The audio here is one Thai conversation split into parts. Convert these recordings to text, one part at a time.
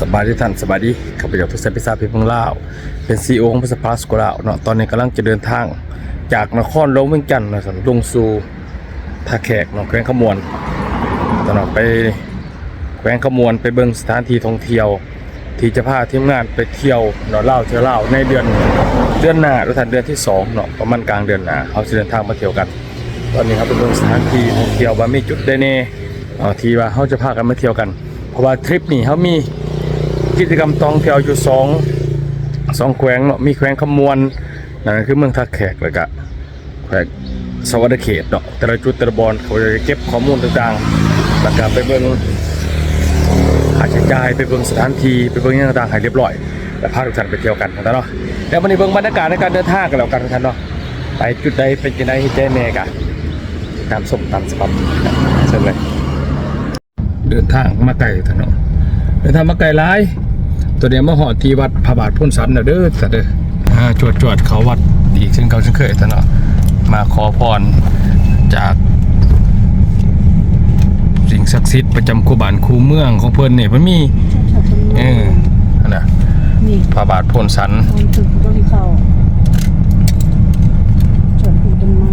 สบายดีท่านสบายดีข้าพเจ้าทุกเซนพิซาพียงลาวเป็นซีอของพิซซ่าพลัสกลาวเนาะตอนนี้กำลังจะเดินทางจากนครหลวงเวียงจันทน์นะสันลงสู่ท่าแขกเนาะแขวงขมวนตอนนั้ไปแขวงขมวนไปเบิ่งสถานที่ท่องเที่ยว ที่จะพาทีมงานไปเที่ยวเนาะเล่าเที่ยวเล่าในเดือนเดือนหน้าหรือทันเดือนที่สองเนาะประมาณกลางเดือนหน้าเขาจะเดินทางมาเที่ยวกัน ตอนนี้ครับเป็นเบิ่งสถานที่ท่องเที่ยวว่ามีจุดใดแน่เอ่ที่ว่าเขาจะพากันมาเที่ยวกัน เพราะว่าทริปนี้เขามี กิจกรรมท่องเที่ยวอยู่สองสองแขวงเนาะมีแขวงขมวนนั่นคือเมืองท่าแขกแล้วก็แขวงสวัสดิเขตเนาะแต่ละจุดแต่ละบอลเขาจะเก็บข้อมูลต่างๆแล้วก็ไปเบิ่งค่าใช้จ่ายไปเบิ่งสถานที่ไปเบิ่งอย่างต่างๆให้เรียบร้อย แล้วพาทุกท่านไปเที่ยวกันนะเนาะแล้ววันนี้เบิ่งบรรยากาศในการเดินทางกันแล้วกันทุกท่านเนาะไปจุดใดเป็นจังไดให้แจ้แม่กันตามสมตามสภาพเชิญเลยเดินทางมาไกลท่านเนาะเดินทางมาไกลหลาย ตัวเนี้ยมาหอดที่วัดพระบาทพุ่นสันน่ะเด้อแต่เด้ออ่าจวดจวดเขาวัดอีกเช่นเขาเช่นเคยแต่เนาะมาขอพรจากสิ่งศักดิ์สิทธิ์ประจำคูบ้านคูเมืองของเพิ่นเนี่ยมันมีเออนั่นน่ะนี่พระบาทพุ่นสันตอนถึงก็ที่เข้าจอดอยู่ต้นไม้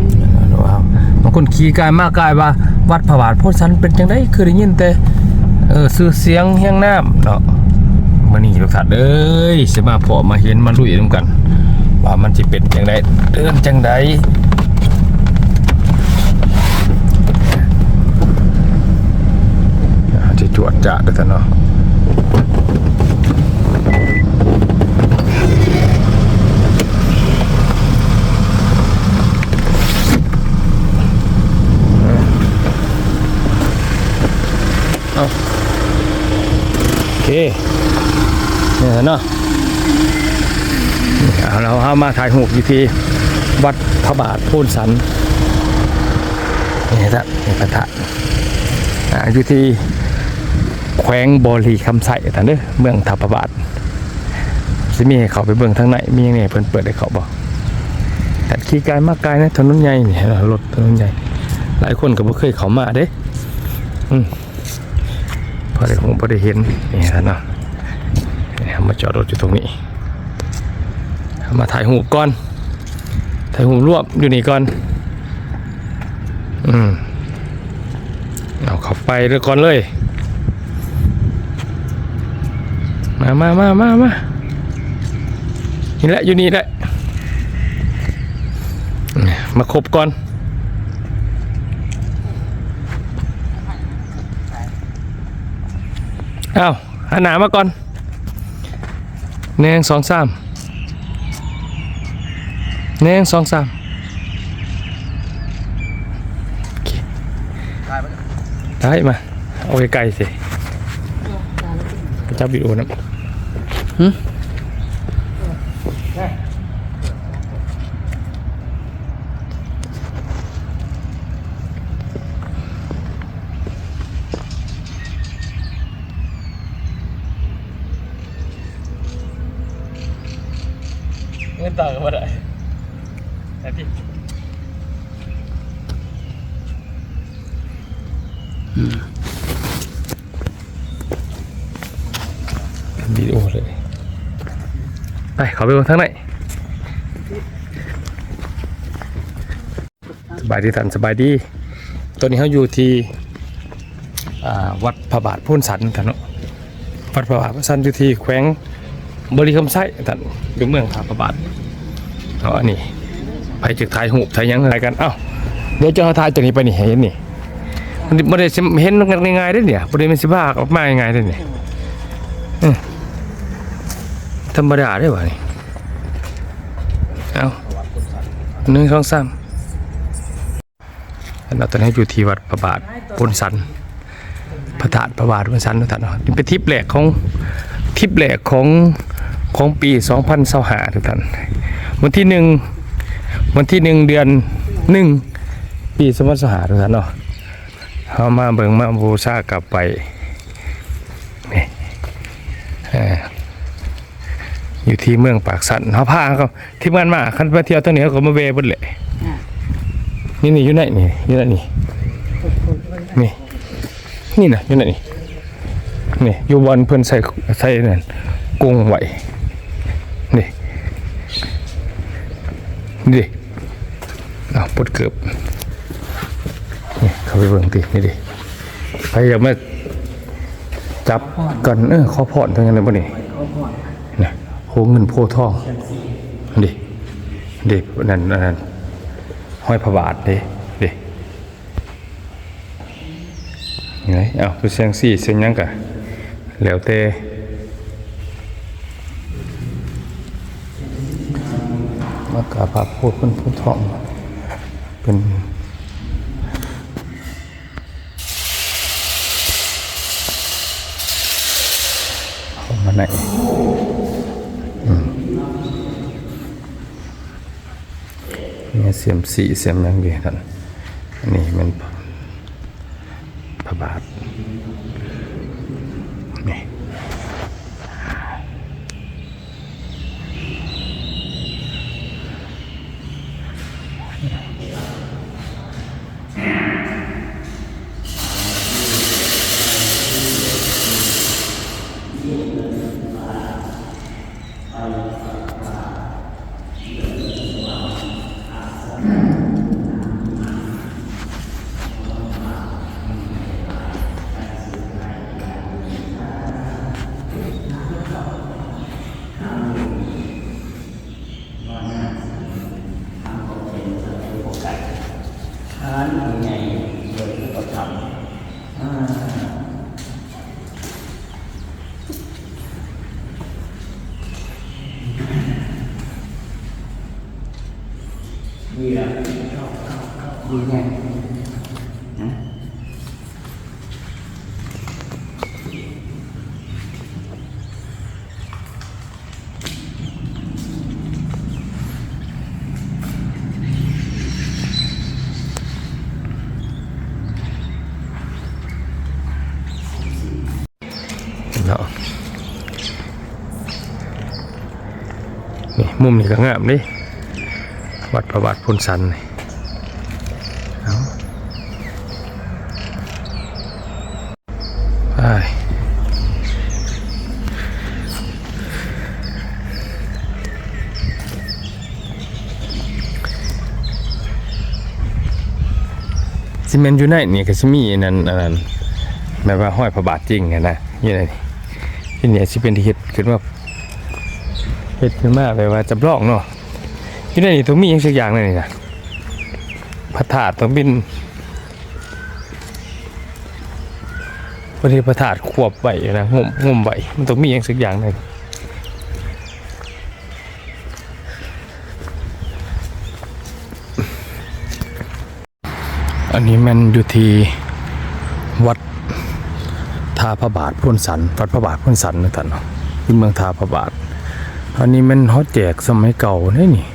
ว้าวบางคนขี่กายมากกายว่า วัดพระบาทพุ่นสันเป็นจังไดคือได้ยินแต่เออชื่อเสียงเฮียงน้ำเนาะ มานี่ลูกสัตว์เอ้ยสมาพอมาเห็นมาลุยนำกัน ว่ามันจะเป็นจังไดเดินจังไดจะจวดจะเด้อท่านเนาะโอเคนี่แหละ เนาะเอาเราเอามาถ่ายหูปอยู่ที่วัดพระบาทพูนสันนี่ฮะนี่พระธาตุอยู่ที่แขวงบรีคำใส่ท่านเด้อเมืองทับพระบาทสิมีให้เขาไปเบิ่งทางไหนมีอย่างนี้เพิ่นเปิดให้เขาบ่แต่ขี่กายมากกายนะถนนใหญ่นี่รถถนนใหญ่ หลายคนก็บ่เคยเข้ามาเด้อืมพอได้คงพอได้เห็นนี่ฮะเนาะ มาจอดรถอยู่ตรงนี้ มาถ่ายหูก่อน ถ่ายหูรวบอยู่นี่ก่อน อืม เอาเข้าไปเลยก่อนเลย มามามามามานี่แหละอยู่นี่แหละ มาครบก่อนเอาหันหนามาก่อน หนึ่งสองสามหนึ่งสองสามได้มาเอาไกลๆสิจับวิดีโอนะเงินต่างกันมาได้แต่ที่วิดีโอเลย ไปขอไปบนทางไหนสบายดีท่านสบายดี ตอนนี้เขาอยู่ที่วัดพระบาทพูนสันท่านเนาะวัดพระบาทพูนสันอยู่ที่แขวง บริคำไส้ท่านอยู่เมืองท่าพระบาทเอาอันนี้ไปจึกถ่ายหูปถ่ายยังอะไรกันเอ้าเดี๋ยวจะเอาถ่ายจากนี้ไปนี่เห็นนี่มันไม่ได้เห็นง่ายๆได้เนี่ยไม่ได้เป็นสิบ้าออกมาง่ายๆได้เนี่ยธรรมดาได้ป่ะนี่เอาหนึ่งสองสามอันนั้นตอนนี้อยู่ที่วัดพระบาทปนสันพระธาตุพระบาทปนสันทุกท่านเนาะเป็นทิปแรกของทิปแรกของ ของปี 2025ทุกท่าน วันที่หนึ่งวันที่หนึ่งเดือนหนึ่งปี2025ทุกท่านเนาะเอามาเบิ่งมาบูชากลับไปนี่ออยู่ที่เมืองปากสันเขาพาเขาทีมงานมาคันไปเที่ยวตรงนี้เขาก็มาเวบนแหละนี่นี่อยู่ไหนนี่อยู่ไหนนี่นี่นี่นะอยู่ไหนนี่นี่อยู่บอนเพิ่อนใส่ใส่นั่นกุ้งไหว นี่นี่ดิเอาปลดเกือบนี่เข้าไปเบิ่งตินี่ดิใครอยากมาจับกันเออขอพรทั้งนั้นเลยบ่นี่นี่โหเงินโพทองดิดินั่นนั่นห้อยพระบาทดิดิไงเอาไปเสียงสี่เสียงยังกะแล้วแต่ มากราบพระพธิ์เป็นผู้ท่องเป็นเข้ามาไหนเนี่ยเสียมสี่เสียมยังดีท่านนี่มัน เนาะนี่มุมนี้ก็งามดิ วัดพระบาทพุนสันเอาไปซีเมนต์อยู่ในนี่ยก็จะมีนนั้นอันนั้นแบบว่าห้อยพระบาทจริงอะนะอยู่ในนี่ที่เนี่ยสิเป็นที่เฮ็ดขึ้นมาเฮ็ดขึ้นมาแบบว่าจำลองเนาะ อยู่นี่ต้องมีอย่างสักอย่างเลยนี่นะพระธาตุต้องเป็นพระเทพระธาตุควบไว้นะงมงมไว้มันต้องมีอย่างสักอย่างเลยอันนี้มันอยู่ที่วัดทาพระบาทพ้นสันวัดพระบาทพ้นสันนะท่านเนาะที่เมืองทาพระบาท อันนี้มันฮอแจกสมัยเก่าเนี่ยนี่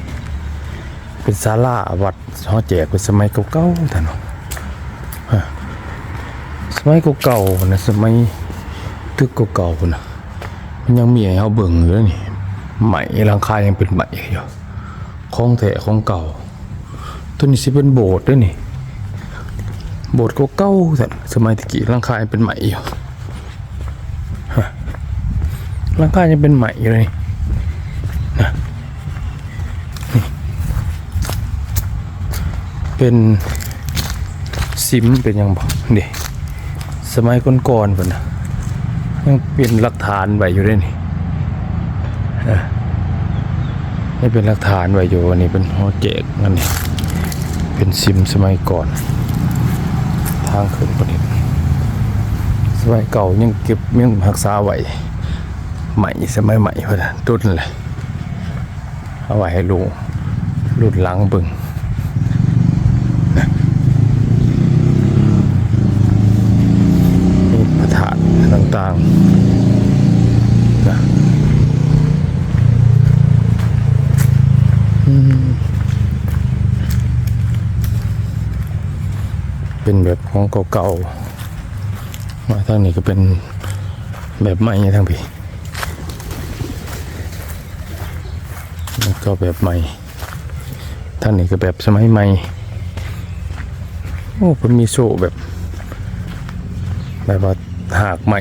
เป็นศาลาวัดฮอแจกเป็นสมัยเก่าๆท่านเนาะฮะสมัยเก่าๆนะสมัยตึกเก่าๆนะมันยังมีให้เฮาเบิ่งอยู่เลยนี่ใหม่หลังคายังเป็นใหม่อยู่ของแท้ของเก่า ตัวนี้สิเป็นโบสถ์ด้วยนี่โบสถ์เก่าๆท่านสมัยตะกี้หลังคายังเป็นใหม่อยู่ร่างกายยังเป็นใหม่อยู่เลยนะ เป็นซิมเป็นยังบอกนี่สมัยก่อนๆพุ่นนะยังเป็นหลักฐานไว้อยู่เลยนี่อะนี่เป็นหลักฐานไว้อยู่อันนี้เป็นหอเจกนั่นนี่เป็นซิมสมัยก่อน ทางขึ้นประเด็นสมัยเก่ายังเก็บยังรักษาไว้ใหม่สมัยใหม่พอดะรุ่นเลยเอาไว้ให้ลุงรุ่นหลังบึงนะมีพระธา ต่างๆนะเป็นแบบของเก่าๆ มาทางนี้ก็เป็นแบบใหม่ทางพี่แล้วก็แบบใหม่ท่านนี้ก็แบบสมัยใหม่ โอ้เพิ่นมีโซ่แบบ แบบว่า หากใหม่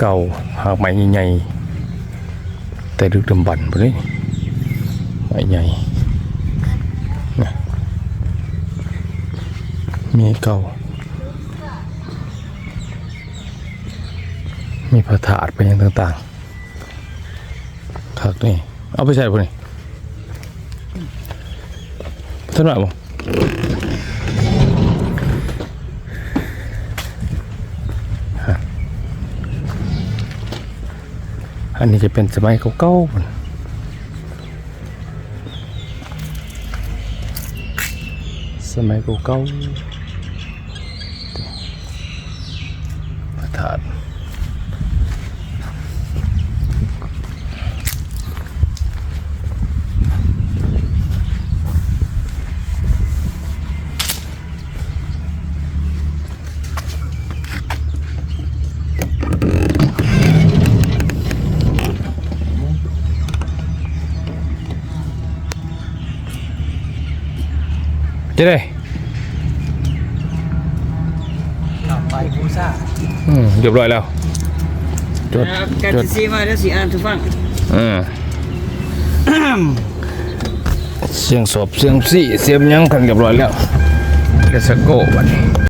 เก่าหากไม้ใหญ่แต่ดึกดำบรรพ์บ่นี้ไม้ใหญ่นะมีเก่า มีพระธาตุไปยังต่างๆคักนี่ เอาไปใส่พวกนี้ท่านว่าบ่ นนี้จะเป็นสมัยเก่าๆสมัยเก่าๆประธาน จะได้ไปบูซ่าอืมเรียบร้อยแล้วจดการจดซีมาแล้วสีอ่านทุกฟังอืมเสียงสอบเสียงสี่เสียงหยังกันเรียบร้อยแล้วเลสโก้วันนี้